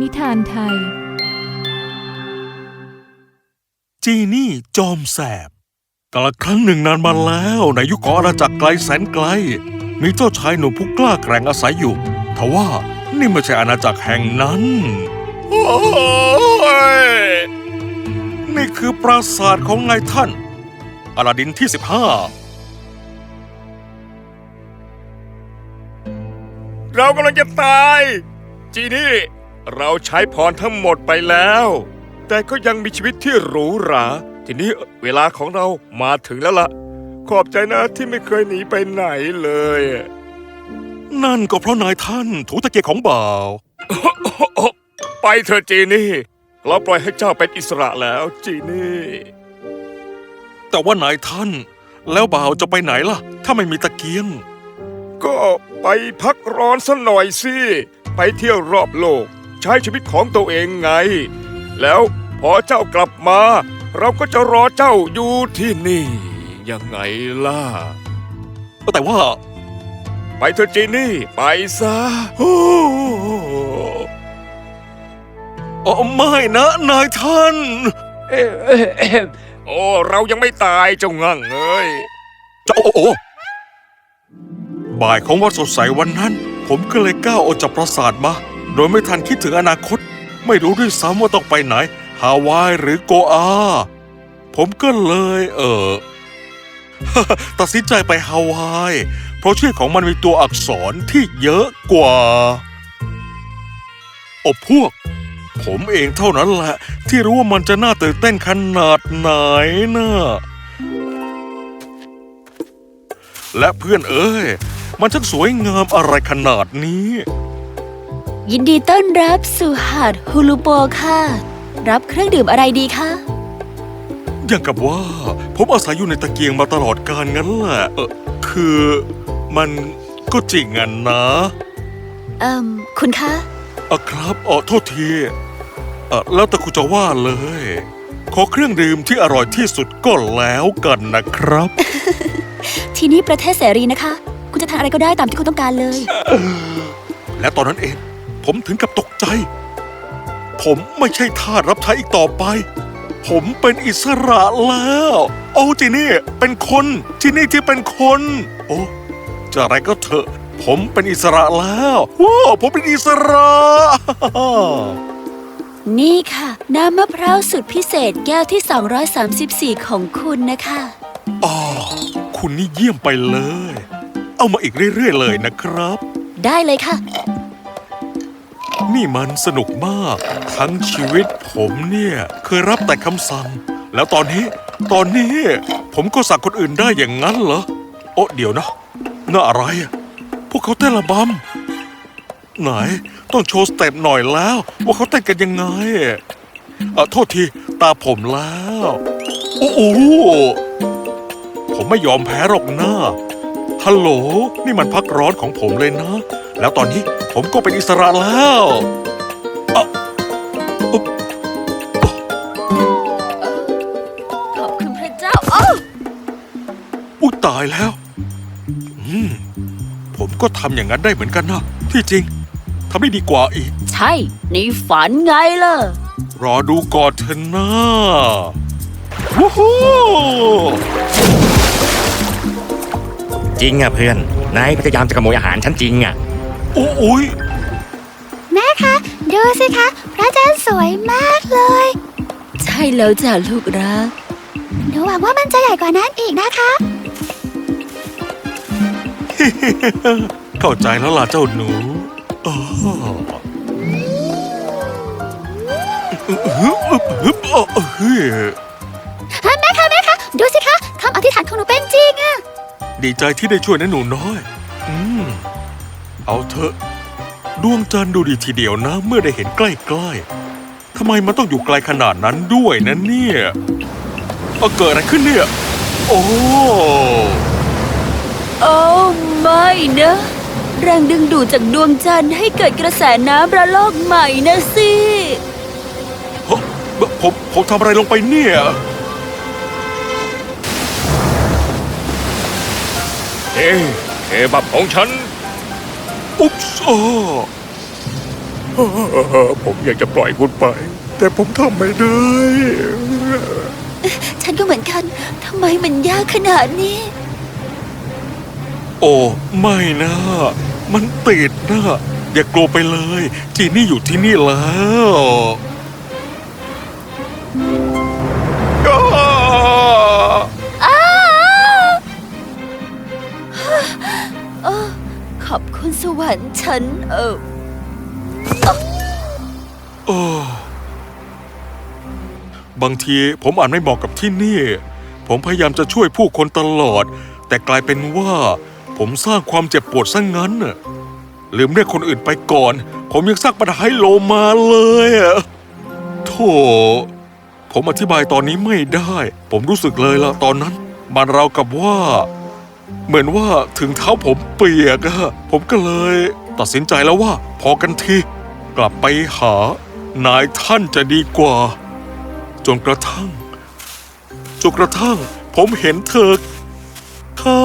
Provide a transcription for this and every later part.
นิทานไทย จีนี่จอมแสบกาลครั้งหนึ่งนานมาแล้วในยุคของอาณาจักรไกลแสนไกล มีเจ้าชายหนุ่มผู้กล้าแกร่งอาศัยอยู่ทว่านี่ไม่ใช่อาณาจักรแห่งนั้นโอ้ยนี่คือปราสาทของนายท่านอลาดินที่15เรากำลังจะตาย จีนี่ เราใช้พรทั้งหมดไปแล้ว แต่ก็ยังมีชีวิตที่หรูหรา ทีนี้เวลาของเรามาถึงแล้วล่ะ ขอบใจนะที่ไม่เคยหนีไปไหนเลย นั่นก็เพราะนายท่านถูตะเกียกของบ่าว ไปเถอะจีนี่ เราปล่อยให้เจ้าเป็นอิสระแล้วจีนี่ แต่ว่านายท่าน แล้วบ่าวจะไปไหนล่ะ ถ้าไม่มีตะเกียง ก็ไปพักร้อนสัหน่อยสิ ไปเที่ยวรอบโลก ใช้ชีวิตของตัวเองไง แล้วพอเจ้ากลับมา เราก็จะรอเจ้าอยู่ที่นี่ ยังไงล่ะ แต่ว่า ไปเถอะจีนี่ไปซะโอ้โอ้ไม่นะนายท่าน โอ้ เรายังไม่ตายเจ้างั่งเอ้ยเจ้าโอ้โอ้บ่ายของวันสดใสวันนั้น ผมก็เลยก้าวออกจากปราสาทมา โดยไม่ทันคิดถึงอนาคต ไม่รู้ด้วยซ้ำว่าต้องไปไหน ฮาวายหรือโกอา ผมก็เลยเออตัดสินใจไปฮาวาย เพราะชื่อของมันมีตัวอักษรที่เยอะกว่าอ้พวก ผมเองเท่านั้นแหละ ที่รู้ว่ามันจะน่าตื่นเต้นขนาดไหนนะและเพื่อนเอ้ย มันช่างสวยงามอะไรขนาดนี้ ยินดีต้อนรับสู่หาดฮูลูโปค่ะ รับเครื่องดื่มอะไรดีคะอย่างกับว่า ผมอาศัยอยู่ในตะเกียงมาตลอดกาลงั้นแหละเออคือมันก็จริงอะนะ เอ่มคุณคะอะครับอ๋อโทษทีเออแล้วแต่คุณจะว่าเลย ขอเครื่องดื่มที่อร่อยที่สุดก็แล้วกันนะครับ ที่นี่ประเทศเสรีนะคะ คุณจะทานอะไรก็ได้ตามที่คุณต้องการเลย และตอนนั้นเอง ผมถึงกับตกใจ ผมไม่ใช่ทาสรับใช้อีกต่อไป ผมเป็นอิสระแล้ว โอ้จีนี่เป็นคนจีนี่ที่เป็นคน โอ้จะอะไรก็เถอะ ผมเป็นอิสระแล้วว้าวผมเป็นอิสระ นี่ค่ะ น้ำมะพร้าวสุดพิเศษแก้วที่ 234 ของคุณนะคะอ๋อคุณนี่เยี่ยมไปเลย เอามาอีกเรื่อยๆเลยนะครับ ได้เลยค่ะ นี่มันสนุกมาก ทั้งชีวิตผมเนี่ยเคยรับแต่คำสั่ง แล้วตอนนี้ ตอนนี้ ผมก็สั่งคนอื่นได้อย่างนั้นเหรอ โอ้เดี๋ยวนะ น่าอะไรอะพวกเขาเต้นระบำไหน ต้องโชว์สเต็ปหน่อยแล้ว ว่าเขาเต้นกันยังไงเออโทษที ตาผมแล้วโอ้โหผมไม่ยอมแพ้หรอกนะฮัลโหล นี่มันพักร้อนของผมเลยนะ แล้วตอนนี้ผมก็เป็นอิสระแล้วอะอุ๊บขอบคุณพระเจ้าโอ้อุ๊ยตายแล้ว อืม ผมก็ทำอย่างนั้นได้เหมือนกันนะ ที่จริงทำได้ดีกว่าอีก ใช่ ในฝันไงล่ะ รอดูก่อนเถอะนะวู้ฮู้จริงอะเพื่อน นายพยายามจะขโมยอาหารฉันจริงอะโอ้โอ้ยแม่คะ ดูสิคะ พระจันทร์สวยมากเลย ใช่แล้วจ้ะลูกรัก หนูหวังว่ามันจะใหญ่กว่านั้นอีกนะคะ เข้าใจแล้วล่ะเจ้าหนูอ๋อฮึบฮึบฮึบอ๋อเฮ้ยแม่คะแม่คะ ดูสิคะคำอธิษฐานของหนูเป็นจริงอะดีใจที่ได้ช่วยนะหนูน้อย อืม เอาเถอะ ดวงจันทร์ดูดีทีเดียวนะ เมื่อได้เห็นใกล้ๆทำไมมันต้องอยู่ไกลขนาดนั้นด้วยนะเนี่ยเอาเกิดอะไรขึ้นเนี่ย โอ้โอ้ไม่นะ แรงดึงดูดจากดวงจันทร์ให้เกิดกระแสน้ำระลอกใหม่นะสิเฮ้ยผมผมทำอะไรลงไปเนี่ย เอ๊ะเคบับของฉัน อุ๊บส์โอ้ผมอยากจะปล่อยคุณไป แต่ผมทำไม่ได้ ฉันก็เหมือนกัน ทำไมมันยากขนาดนี้ โอ้ไม่นะ มันติดนะ อย่ากลัวไปเลย จีนี่อยู่ที่นี่แล้ว วรรค์ฉันเออโอ้บางทีผมอ่าจไม่เหมาะกับที่นี่ ผมพยายามจะช่วยผู้คนตลอด แต่กลายเป็นว่า ผมสร้างความเจ็บปวดซะงงั้นน่ะลืมเรียกคนอื่นไปก่อน ผมยังสร้างปัญหาให้โลมาเลยอะโธ่ผมอธิบายตอนนี้ไม่ได้ ผมรู้สึกเลยละตอนนั้น มันเราวกับว่า เหมือนว่าถึงเท้าผมเปียกอะผมก็เลยตัดสินใจแล้วว่า พอกันทีกลับไปหานายท่านจะดีกว่า จนกระทั่ง จนกระทั่ง ผมเห็นเธอเข้า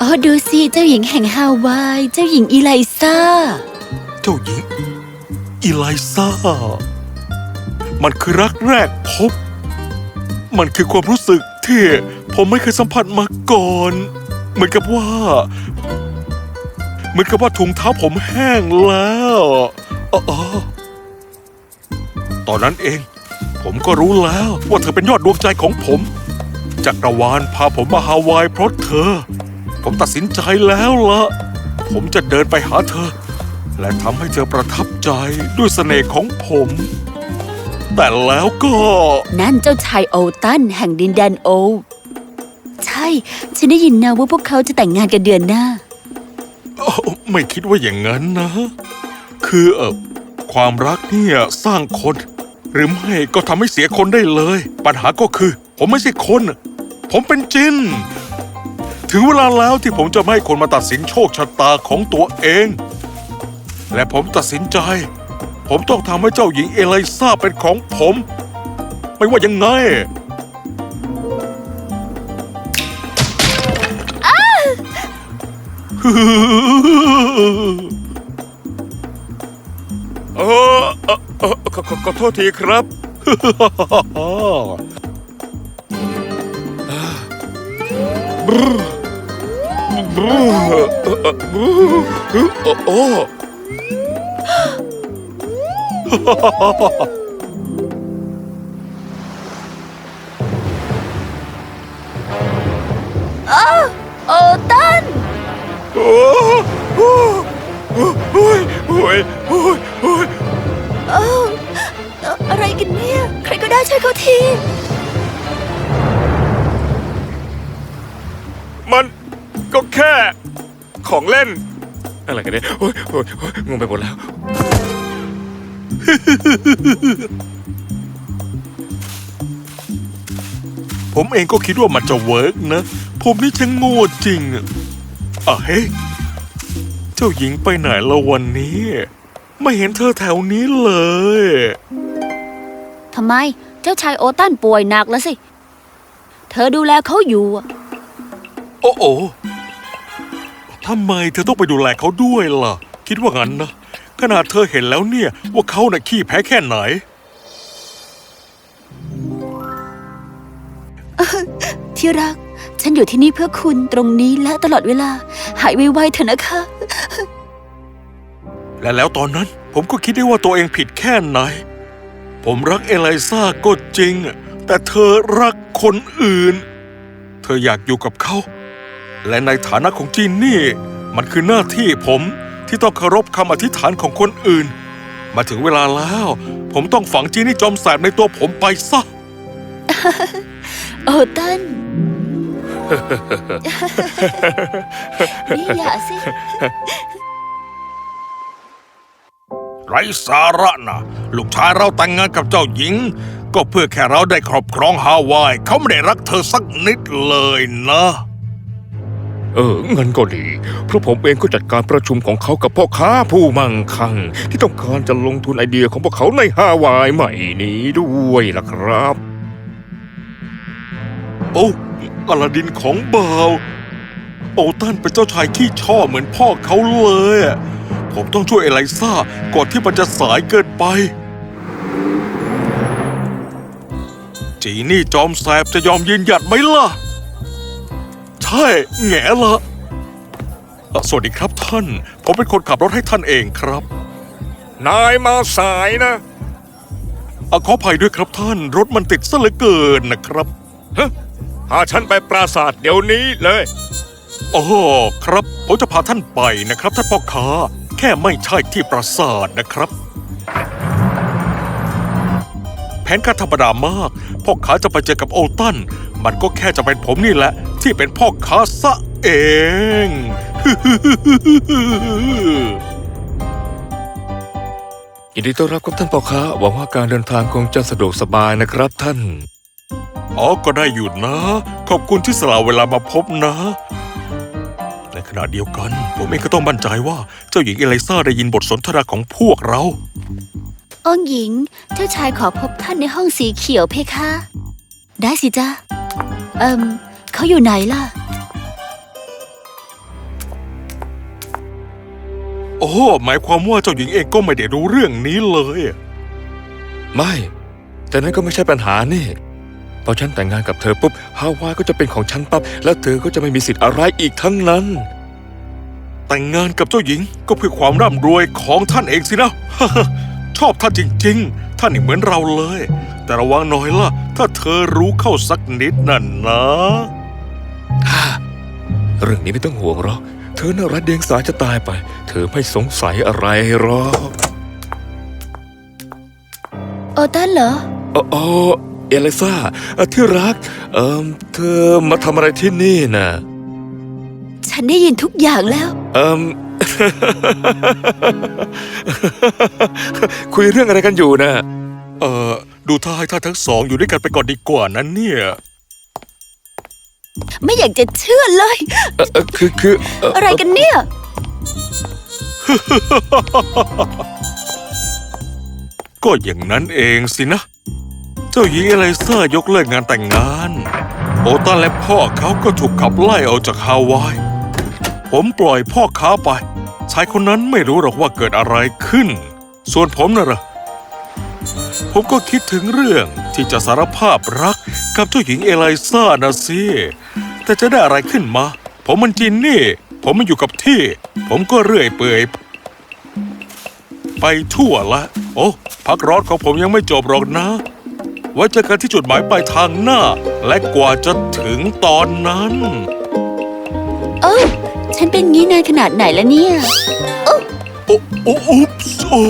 อ๋อดูสิเจ้าหญิงแห่งฮาวาย เจ้าหญิงอีไลซ่า เจ้าหญิงอีไลซ่า มันคือรักแรกพบ มันคือความรู้สึก ที่ผมไม่เคยสัมผัสมาก่อน เหมือนกับว่า เหมือนกับว่าถุงเท้าผมแห้งแล้วอ๋อตอนนั้นเอง ผมก็รู้แล้วว่าเธอเป็นยอดดวงใจของผม จักรวาลพาผมมาฮาวายเพราะเธอ ผมตัดสินใจแล้วละผมจะเดินไปหาเธอ และทำให้เธอประทับใจด้วยเสน่ห์ของผม แต่แล้วก็ นั่นเจ้าชายโอตันแห่งดินแดนโอ ใช่ ฉันได้ยินนะว่าพวกเขาจะแต่งงานกันเดือนหน้าโอ้ไม่คิดว่าอย่างนั้นนะ คือเออความรักเนี่ยสร้างคน หรือไม่ก็ทำให้เสียคนได้เลย ปัญหาก็คือ ผมไม่ใช่คน ผมเป็นจิน ถึงเวลาแล้วที่ผมจะไม่ให้คนมาตัดสินโชคชะตาของตัวเอง และผมตัดสินใจ ผมต้องทำให้เจ้าหญิงเอไลซ่าเป็นของผม ไม่ว่ายังไง เออเออเออขอขอขอโทษทีครับโอ้ โอ้ตัน โอ้โอ้โอ้ยโอ้ยโอ้ยโอ้ยเอ้าเอ่ออะไรกันเนี่ย ใครก็ได้ช่วยเขาที มันก็แค่ของเล่น อะไรกันเนี่ยโอ้ยโอ้ยโอ้ยงงไปหมดแล้ว ผมเองก็คิดว่ามันจะเวิร์กนะ ผมนี่ช่างโง่จริงอะอะเฮ้ยเจ้าหญิงไปไหนละวันนี้ ไม่เห็นเธอแถวนี้เลยทำไม เจ้าชายโอตันป่วยหนักแล้วสิ เธอดูแลเขาอยู่อะโอ้โอทำไมเธอต้องไปดูแลเขาด้วยล่ะ คิดว่างั้นนะ ขนาดเธอเห็นแล้วเนี่ย ว่าเขาน่ะขี้แพ้แค่ไหน ที่รัก ฉันอยู่ที่นี่เพื่อคุณตรงนี้และตลอดเวลา หายไวๆเถอะนะคะ และแล้วตอนนั้น ผมก็คิดได้ว่าตัวเองผิดแค่ไหน ผมรักเอไลซ่าก็จริง แต่เธอรักคนอื่น เธออยากอยู่กับเขา และในฐานะของจีนนี่ มันคือหน้าที่ผม ที่ต้องเคารพคำอธิษฐานของคนอื่น มาถึงเวลาแล้ว ผมต้องฝังจีนี่จอมแสบในตัวผมไปซะ โอตันนี่อย่าสิ ไรสาระนะลูกชายเราแต่งงานกับเจ้าหญิง ก็เพื่อแค่เราได้ครอบครองฮาวาย เขาไม่ได้รักเธอสักนิดเลยนะ เออเงินก็ดี เพราะผมเองก็จัดการประชุมของเขากับพ่อค้าผู้มั่งคั่ง ที่ต้องการจะลงทุนไอเดียของพวกเขาในฮาวายใหม่นี้ด้วยล่ะครับ โอ้อลาดินของบ่าวโอตันเป็นเจ้าชายขี้ช่อเหมือนพ่อเขาเลยผมต้องช่วยเอไลซ่าก่อนที่มันจะสายเกินไปจีนี่จอมแสบจะยอมยืนหยัดไหมล่ะ ช่แง่ละเอ่อสวัสดีครับท่าน ผมเป็นคนขับรถให้ท่านเองครับ นายมาสายนะเอ่อขออภัยด้วยครับท่าน รถมันติดซะเหลือเกินนะครับฮะพาฉันไปปราสาทเดี๋ยวนี้เลยโอ้ครับ ผมจะพาท่านไปนะครับ ท่านพ่อค้า แค่ไม่ใช่ที่ปราสาทนะครับ แผนการธรรมดามากพ่อค้าจะไปเจอกับโอตัน มันก็แค่จะเป็นผมนี่แหละ ที่เป็นพ่อค้าซะเอง ยินดีต้อนรับครับท่านพ่อค้า หวังว่าการเดินทางคงจะสะดวกสบายนะครับท่าน อ๋อ ก็ได้อยู่นะ ขอบคุณที่สละเวลามาพบนะ ในขณะเดียวกัน ผมเองก็ต้องมั่นใจว่าเจ้าหญิงเอลิซาได้ยินบทสนทนาของพวกเรา องค์หญิง เจ้าชายขอพบท่านในห้องสีเขียวเพคะ ได้สิจ้า เอิมเขาอยู่ไหนล่ะ โอ้หมายความว่าเจ้าหญิงเองก็ไม่ได้รู้เรื่องนี้เลยไม่ แต่นั่นก็ไม่ใช่ปัญหานี่พอฉันแต่งงานกับเธอปุ๊บฮาวายก็จะเป็นของฉันปั๊บแล้วเธอก็จะไม่มีสิทธิ์อะไรอีกทั้งนั้น แต่งงานกับเจ้าหญิงก็เพื่อความร่ำรวยของท่านเองสินะ ชอบท่านจริง ๆ ท่านนี่เหมือนเราเลย แต่ระวังหน่อยล่ะ ถ้าเธอรู้เข้าสักนิดนั่นนะ เรื่องนี้ไม่ต้องห่วงหรอก เธอน่ารักเดียงสาจะตายไป เธอไม่สงสัยอะไรหรอกโอตันเหรอ อ๋ออ๋อเอลิซ่าเอ่อที่รัก เอ่อเธอมาทำอะไรที่นี่น่ะ ฉันได้ยินทุกอย่างแล้ว เอ่ม คุยเรื่องอะไรกันอยู่นะ เอ่อ ดูท่าให้ท่านทั้งสองอยู่ด้วยกันไปก่อนดีกว่านั้นเนี่ยไม่อยากจะเชื่อเลย เอ่อเอ่อคือคือเอ่ออะไรกันเนี่ย ก็อย่างนั้นเองสินะ เจ้าหญิงเอลิซายกเลิกงานแต่งงาน โอตันและพ่อเขาก็ถูกขับไล่ออกจากฮาวาย ผมปล่อยพ่อค้าไป ชายคนนั้นไม่รู้หรอกว่าเกิดอะไรขึ้น ส่วนผมน่ะเหรอ ผมก็คิดถึงเรื่องที่จะสารภาพรักกับเจ้าหญิงเอลิซานะสิแต่จะได้อะไรขึ้นมา ผมมันจินนี่ ผมมันอยู่กับที่ ผมก็เรื่อยเปื่อยไปทั่วละ โอ้พักร้อนของผมยังไม่จบหรอกนะไว้เจอกันที่จุดหมายปลายทางหน้า และกว่าจะถึงตอนนั้น เอ้าฉันเป็นงี้นานขนาดไหนแล้วเนี่ย โอ้โอ้อุ๊ปส์โอ้